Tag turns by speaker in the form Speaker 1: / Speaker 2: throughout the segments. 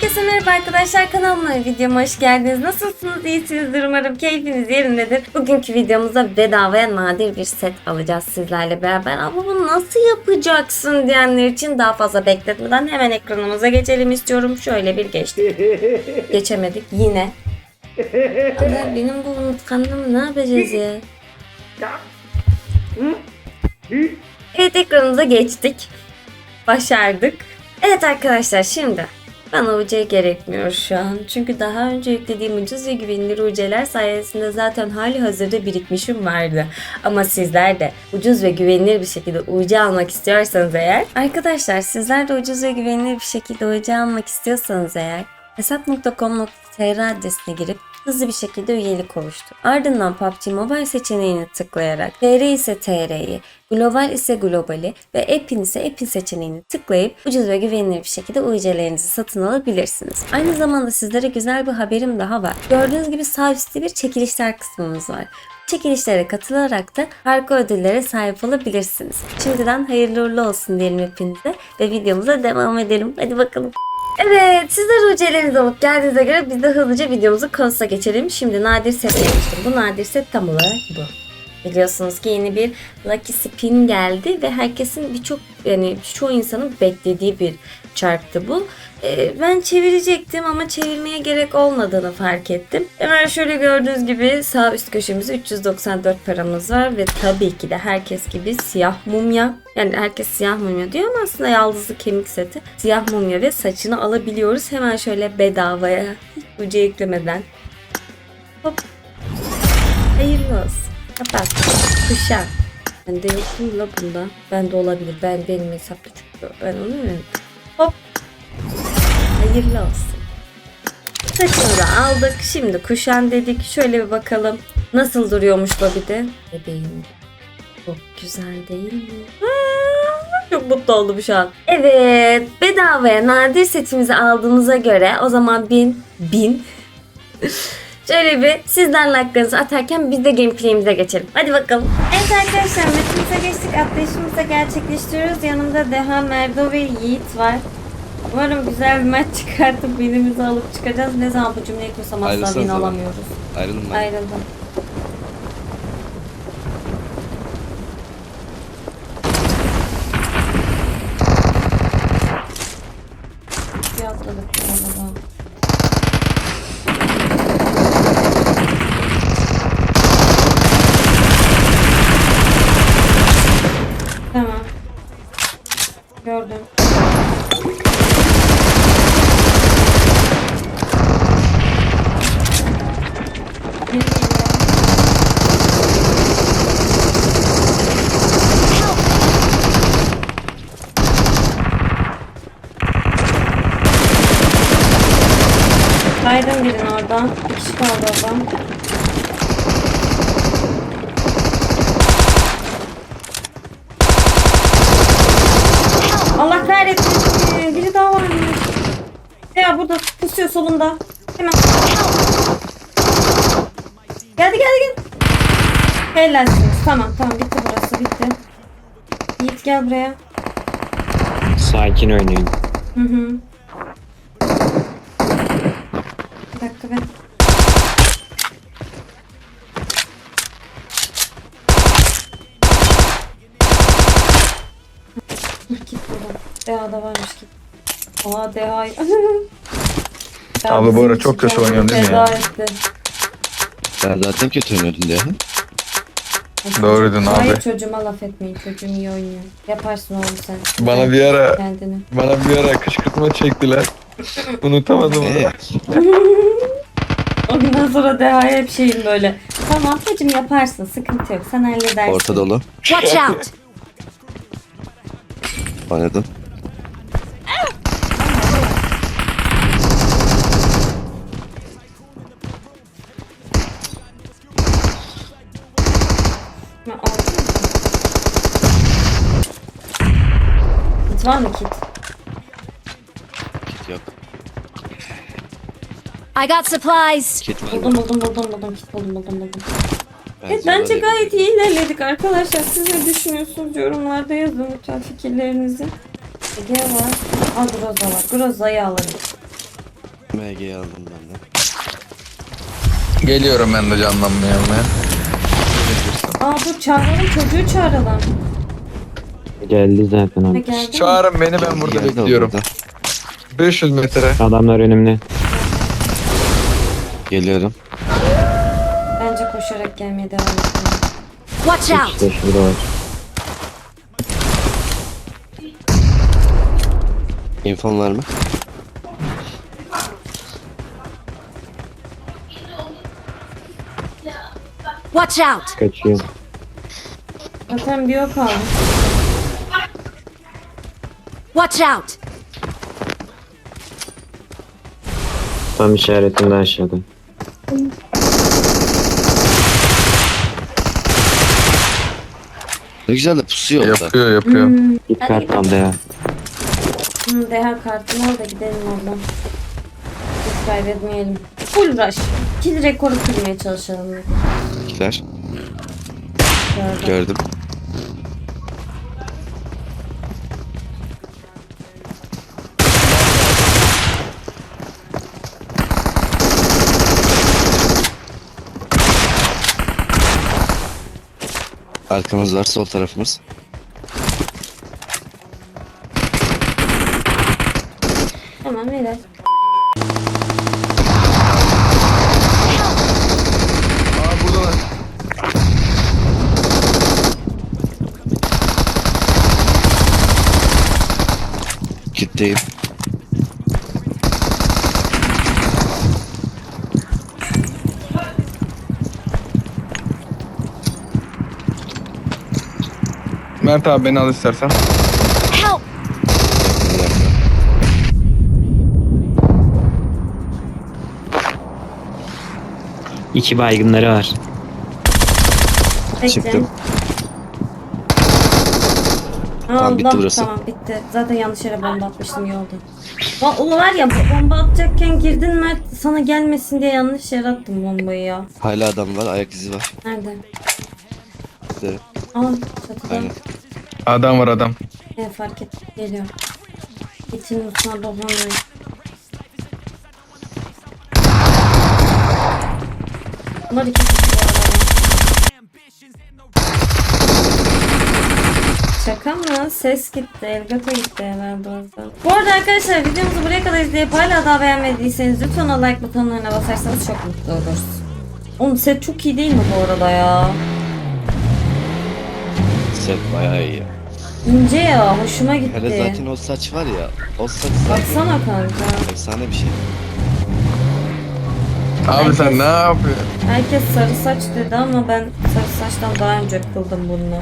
Speaker 1: Herkese merhaba arkadaşlar kanalıma ve videoma hoş geldiniz. Nasılsınız? İyisinizdir umarım keyfiniz yerindedir. Bugünkü videomuzda bedavaya nadir bir set alacağız sizlerle beraber. Ama bunu nasıl yapacaksın diyenler için daha fazla bekletmeden hemen ekranımıza geçelim istiyorum. Şöyle bir geçtik. Geçemedik yine. Ama benim bu unutkanlığımı ne yapacağız ya? Evet ekranımıza geçtik. Başardık. Evet arkadaşlar şimdi bana UC gerekmiyor şu an. Çünkü daha önce yüklediğim ucuz ve güvenilir UC'ler sayesinde zaten hali hazırda birikmişim vardı. Ama sizler de ucuz ve güvenilir bir şekilde UC almak istiyorsanız eğer arkadaşlar sizler de ucuz ve güvenilir bir şekilde UC almak istiyorsanız eğer hesap.com.tr adresine girip hızlı bir şekilde üyelik oluştur. Ardından PUBG Mobile seçeneğini tıklayarak TR ise TR'yi, Global ise Global'i ve App'in ise App'in seçeneğini tıklayıp ucuz ve güvenilir bir şekilde UC'lerinizi satın alabilirsiniz. Aynı zamanda sizlere güzel bir haberim daha var. Gördüğünüz gibi sağ üstte bir çekilişler kısmımız var. Çekilişlere katılarak da harika ödüllere sahip olabilirsiniz. Şimdiden hayırlı uğurlu olsun diyelim hepinize ve videomuza devam edelim. Hadi bakalım. Evet sizler UC'lerinizi alıp geldiğinize göre biz de hızlıca videomuzu konusuna geçelim. Şimdi nadir set demiştim. Bu nadir set tam olarak bu. Biliyorsunuz ki yeni bir Lucky Spin geldi ve herkesin birçok yani çoğu insanın beklediği bir çarptı bu. Ee, ben çevirecektim ama çevirmeye gerek olmadığını fark ettim. Hemen şöyle gördüğünüz gibi sağ üst köşemizde 394 paramız var ve tabii ki de herkes gibi siyah mumya. Yani herkes siyah mumya diyor ama aslında yaldızlı kemik seti. Siyah mumya ve saçını alabiliyoruz. Hemen şöyle bedavaya hiç ucu eklemeden. Hop. Hayırlı olsun. Kapat. Kuşak. Bende yok mu la bunda? Bende olabilir. Ben benim hesapta çünkü ben onu? Hop. Hayırlı olsun. Saçını da aldık. Şimdi kuşan dedik. Şöyle bir bakalım. Nasıl duruyormuş Bobby'de? Bebeğim. Çok güzel değil mi? Çok mutlu oldum şu an. Evet. Bedavaya nadir setimizi aldığımıza göre o zaman bin bin Şöyle bir sizden like'larınızı atarken biz de gameplay'imize geçelim. Hadi bakalım. Evet arkadaşlar maçımıza geçtik. Atlayışımızı da gerçekleştiriyoruz. Yanımda Deha, Merdo ve Yiğit var. Umarım güzel bir maç çıkartıp binimizi alıp çıkacağız. Ne zaman bu cümleyi kursam asla bin alamıyoruz.
Speaker 2: Ayrılın ben.
Speaker 1: Ayrıldım. Bir atladık bu arada. Tamam. Gördüm. Biri geliyor. Saydım birini oradan. Bir kişi kaldı oradan. Allah kahretsin. Biri daha var mı? Ya pusuyor solunda. Hemen. Geldi geldi geldi. Helalsiniz. Tamam tamam bitti burası bitti. Yiğit gel buraya.
Speaker 3: Sakin oynayın.
Speaker 1: Hı hı. Bir dakika ben. Git buradan. DH'da varmış git. Aa DH.
Speaker 4: Abi bu ara çok kötü oynuyorsun değil mi ya?
Speaker 1: Etti.
Speaker 2: Sen zaten kötü oynuyordun diye.
Speaker 4: Doğruydun
Speaker 1: Hayır
Speaker 4: abi.
Speaker 1: çocuğuma laf etmeyin. Çocuğum iyi oynuyor. Yaparsın oğlum sen.
Speaker 4: Bana bir ara
Speaker 1: Kendini.
Speaker 4: bana bir ara kışkırtma çektiler. Unutamadım onu.
Speaker 2: Ee,
Speaker 1: O günden sonra DH'ya hep şeyim böyle. Tamam hacım yaparsın. Sıkıntı yok. Sen halledersin.
Speaker 2: orta dolu.
Speaker 5: Watch out!
Speaker 2: Oynadım.
Speaker 1: Kit var mı kit?
Speaker 2: Kit yok.
Speaker 5: I got supplies.
Speaker 2: Kit var.
Speaker 1: Buldum buldum buldum buldum kit buldum buldum buldum.
Speaker 2: Ben
Speaker 1: Evet bence gayet iyi ilerledik arkadaşlar. Siz ne düşünüyorsunuz? Yorumlarda yazın lütfen fikirlerinizi. Ege var. Aa Groza var. Groza'yı alırım.
Speaker 2: MG'yi aldım ben de.
Speaker 4: Geliyorum ben de canlanmaya.
Speaker 1: Aa dur çağıralım çocuğu çağıralım.
Speaker 3: Geldi zaten abi.
Speaker 1: geldi mi?
Speaker 4: Çağırın beni ben burada
Speaker 2: Geldi o
Speaker 4: bekliyorum.
Speaker 2: burada.
Speaker 4: 500 metre.
Speaker 3: Adamlar önümde.
Speaker 2: Geliyorum.
Speaker 1: Bence koşarak gelmeye devam edelim.
Speaker 5: Watch out!
Speaker 3: İşte şurada var.
Speaker 2: İnfon var mı?
Speaker 5: Watch out!
Speaker 3: Kaçıyor.
Speaker 1: Zaten bir yok aldım.
Speaker 5: Watch out!
Speaker 3: Tam işaretimde aşağıda.
Speaker 2: Ne güzel de pusuyor orada.
Speaker 4: Yapıyor yapıyor.
Speaker 3: Git
Speaker 1: Hadi
Speaker 3: kart al ya.
Speaker 1: Hı, deha kartını al da gidelim oradan. Hiç kaybetmeyelim. Full rush. Kill rekoru kırmaya çalışalım.
Speaker 2: İkiler.
Speaker 1: Gördüm.
Speaker 2: Gördüm. Arkamız var, sol tarafımız.
Speaker 1: Tamam helal.
Speaker 4: Aa buradalar.
Speaker 2: Kitleyim.
Speaker 4: Mert abi beni al istersen.
Speaker 5: Help!
Speaker 3: İki baygınları var.
Speaker 2: Çıktım.
Speaker 1: Allah,
Speaker 2: bitti burası.
Speaker 1: Tamam bitti. Zaten yanlış yere bomba atmıştım iyi oldu. Va- O var ya bomba atacakken girdin Mert sana gelmesin diye yanlış yere attım bombayı ya.
Speaker 2: Hala adam var, ayak izi var.
Speaker 1: Nerede?
Speaker 2: Gidelim.
Speaker 1: Aa çatıda.
Speaker 2: Aynen.
Speaker 4: Adam var adam.
Speaker 1: Ne fark et. Geliyor. Geçin üstüne dolanmayın. Bunlar iki kişi bu arada. Şaka mı? Ses gitti. Elgato gitti herhalde orada. Bu arada arkadaşlar videomuzu buraya kadar izleyip hala daha beğenmediyseniz lütfen o like butonlarına basarsanız çok mutlu oluruz. Oğlum set çok iyi değil mi bu arada ya?
Speaker 2: Set bayağı iyi.
Speaker 1: İnce ya. Hoşuma gitti.
Speaker 2: Hele zaten o saç var ya, o saç zaten
Speaker 1: Baksana kanka.
Speaker 2: efsane bir şey.
Speaker 4: Abi sen ne yapıyorsun?
Speaker 1: Herkes sarı saç dedi ama ben sarı saçtan daha önce kıldım bunu.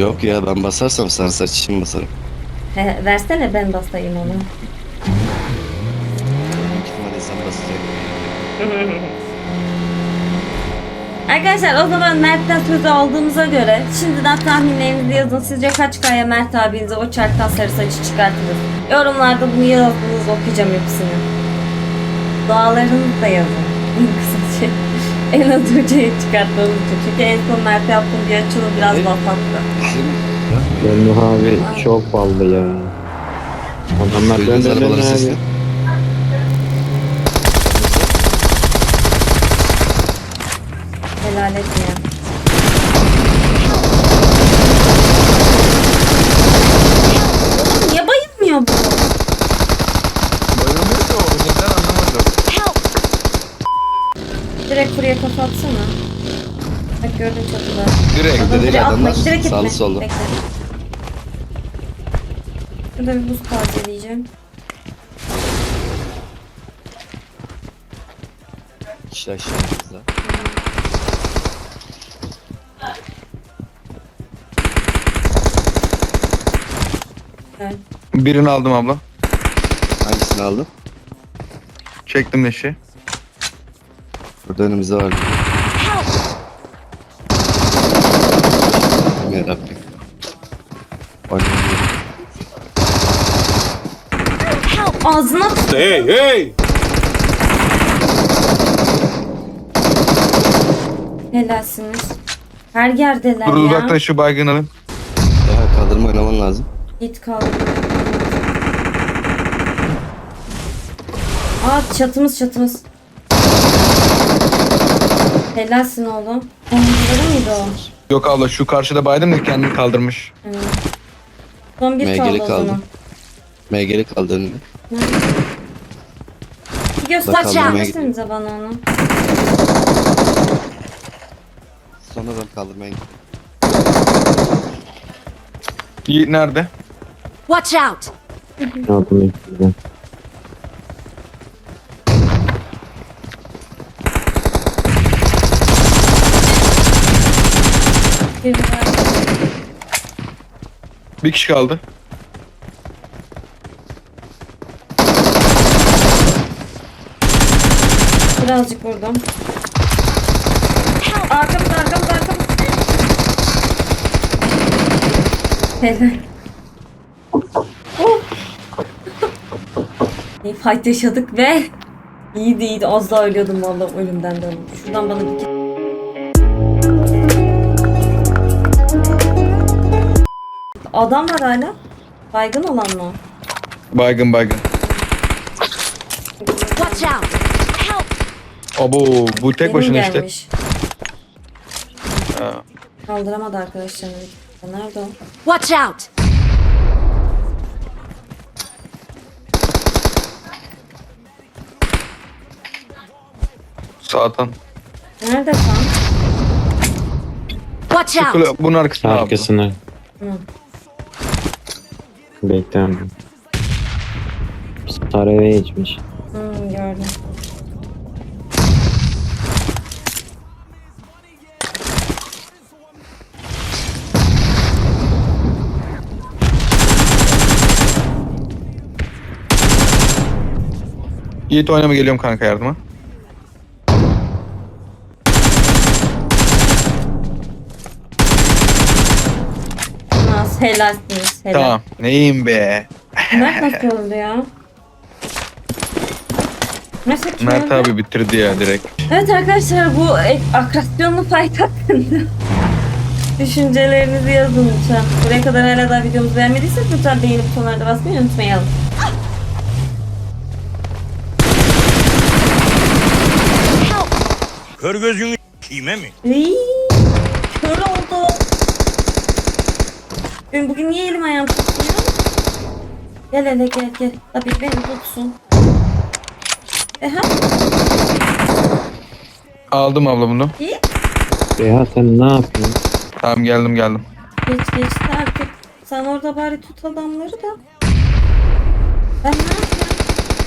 Speaker 2: Yok ya ben basarsam sen saç için basarım.
Speaker 1: He, versene ben basayım onu.
Speaker 2: Hadi sen basacak.
Speaker 1: Arkadaşlar o zaman Mert'ten sözü aldığımıza göre şimdiden tahminlerinizi yazın. Sizce kaç kaya Mert abinize o çarktan sarı saçı çıkartırız? Yorumlarda bunu yazdınız okuyacağım hepsini. Dualarınızı da yazın. En kısa şey. En az hocayı çıkarttığınız için. Çünkü en son Mert yaptığım bir açılım biraz.
Speaker 2: Bizim
Speaker 3: Memduh abi çok ballı ya. Adamlar
Speaker 2: sesini.
Speaker 3: abi.
Speaker 1: Helal et ya. Oğlum niye bayılmıyor bu?
Speaker 4: Bayılmıyor ki o. Neden anlamadım.
Speaker 1: Direkt buraya kafa atsana. Bak gördün çatıda.
Speaker 4: Direkt.
Speaker 1: Adam
Speaker 2: değil,
Speaker 1: direkt
Speaker 2: adamlar
Speaker 1: atma, direkt
Speaker 2: sağlı
Speaker 1: gitme.
Speaker 2: sollu.
Speaker 1: Bekle. Burada bir buz tazeleyeceğim.
Speaker 2: İşte aşağımızda.
Speaker 1: Evet.
Speaker 4: Birini aldım abla.
Speaker 2: Hangisini aldın?
Speaker 4: Çektim leşi.
Speaker 2: Burada önümüzde var. Oynayalım.
Speaker 5: Help!
Speaker 1: Ağzına
Speaker 6: Hey, hey!
Speaker 1: helalsiniz. Her yerdeler
Speaker 4: Dur
Speaker 1: ya.
Speaker 4: uzaktan şu baygın alayım.
Speaker 2: Ya kaldırma oynaman lazım.
Speaker 1: Git kaldı. Aa çatımız çatımız. Helalsin oğlum. Omuzları mıydı o?
Speaker 4: Yok abla şu karşıda baydım da kendini kaldırmış.
Speaker 1: Son bir
Speaker 2: MG'li
Speaker 1: kaldı o
Speaker 2: kaldı.
Speaker 1: zaman.
Speaker 2: MG'li kaldı önünde.
Speaker 1: Bir göstersenize bana onu.
Speaker 2: Sonradan kaldırmaya gitti.
Speaker 4: Yiğit nerede?
Speaker 5: Watch out!
Speaker 3: Yardım.
Speaker 1: Bir
Speaker 4: kişi kaldı.
Speaker 1: Birazcık vurdum. Arkamız arkamız arkamız. Helal. İyi fight yaşadık ve iyiydi iyiydi az daha ölüyordum vallahi ölümden de. Şuradan bana bir Adam var hala. Baygın olan mı?
Speaker 4: Baygın baygın.
Speaker 5: Watch out! Help!
Speaker 4: Abo bu tek
Speaker 1: Benim
Speaker 4: başına işte.
Speaker 1: gelmiş.
Speaker 4: Ha.
Speaker 1: Kaldıramadı arkadaşlarını. Nerede o?
Speaker 5: Watch out!
Speaker 4: Sağdan.
Speaker 1: Nerede tam?
Speaker 5: Watch
Speaker 4: Şu
Speaker 5: out!
Speaker 4: kule- bunun arkasına abla.
Speaker 3: Arkasına.
Speaker 1: Hı.
Speaker 3: Beklerim. Sarı eve geçmiş.
Speaker 1: Hmm, gördüm.
Speaker 4: Yiğit oynama geliyorum kanka yardıma.
Speaker 1: Helalsiniz. Helal.
Speaker 4: Tamam. Neyim be?
Speaker 1: Mert nasıl öldü ya? Nasıl kim
Speaker 4: Mert abi bitirdi ya direkt.
Speaker 1: Evet arkadaşlar bu ek- akrasyonlu fight hakkında düşüncelerinizi yazın lütfen. Buraya kadar hala daha videomuzu beğenmediyseniz lütfen beğeni butonlarına da basmayı unutmayalım.
Speaker 6: Kör gözünü kime mi?
Speaker 1: Iiii, kör oldu. Ben bugün niye elim ayağım tutmuyor? Gel hele gel gel. Tabii beni tutsun. Eha
Speaker 4: Aldım abla bunu.
Speaker 1: iyi.
Speaker 3: Ya sen ne yapıyorsun?
Speaker 4: Tamam geldim geldim.
Speaker 1: Geç geçti artık. Sen orada bari tut adamları da. Ben ne yapayım?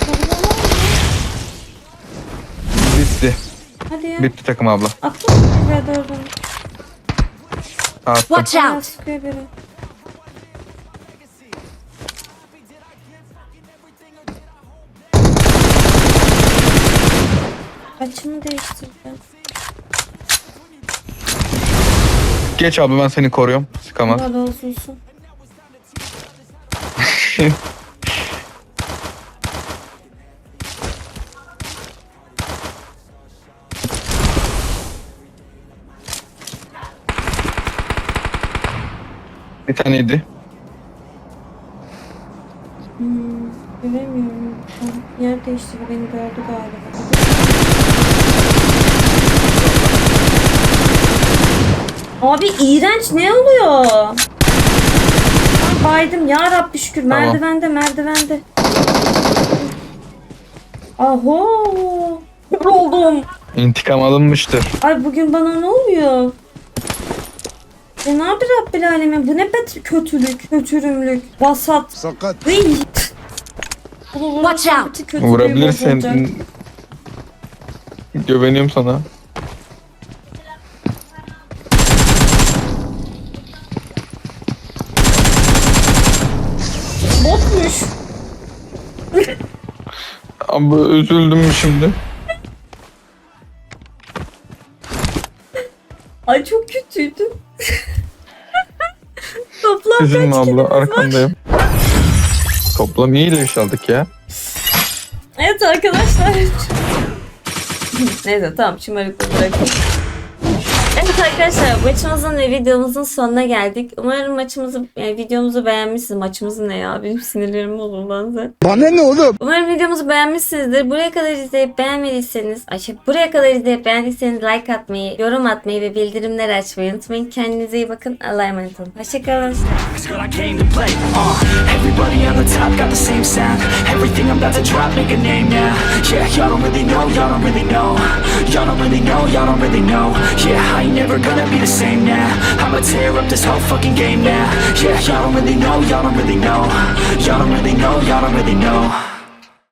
Speaker 1: Sorun olur mu?
Speaker 4: Bitti.
Speaker 1: Hadi ya.
Speaker 4: Bitti takım abla.
Speaker 1: Doğru.
Speaker 4: Attım.
Speaker 5: Watch out!
Speaker 1: Açımı değiştireceğim.
Speaker 4: Geç abla ben seni koruyorum. Sıkamaz.
Speaker 1: Allah razı olsun.
Speaker 4: Bir taneydi.
Speaker 1: Hmm, göremiyorum. Yer değiştirdi beni gördü galiba. Abi iğrenç ne oluyor? Ben baydım ya Rabbi şükür.
Speaker 4: Tamam.
Speaker 1: Merdivende merdivende. Aho. Kör oldum.
Speaker 4: İntikam alınmıştır.
Speaker 1: Ay bugün bana ne oluyor? Cenab-ı Rabbil Alemin bu ne bet kötülük, kötürümlük, vasat.
Speaker 6: Sakat.
Speaker 1: Iy.
Speaker 5: Watch out.
Speaker 4: Vurabilirsin. Güveniyorum sana. Abi üzüldüm şimdi.
Speaker 1: Ay çok kötüydü. Toplam
Speaker 4: Üzülme
Speaker 1: kaç
Speaker 4: abla
Speaker 1: kilimiz var?
Speaker 4: arkandayım. Toplam iyi iş aldık ya.
Speaker 1: Evet arkadaşlar. Neyse tamam şımarıklığı bırakın. Evet arkadaşlar maçımızın ve videomuzun sonuna geldik. Umarım maçımızı, yani videomuzu beğenmişsiniz. Maçımızın ne ya? Benim sinirlerim lan zaten.
Speaker 7: Bana ne oğlum?
Speaker 1: Umarım videomuzu beğenmişsinizdir. Buraya kadar izleyip beğenmediyseniz, ay şey, buraya kadar izleyip beğendiyseniz like atmayı, yorum atmayı ve bildirimleri açmayı unutmayın. Kendinize iyi bakın. Allah'a emanet olun. Hoşçakalın.
Speaker 8: Uh, don't really know, y'all don't really know. Never gonna be the same now. I'ma tear up this whole fucking game now. Yeah, y'all don't really know, y'all don't really know. Y'all don't really know, y'all don't really know.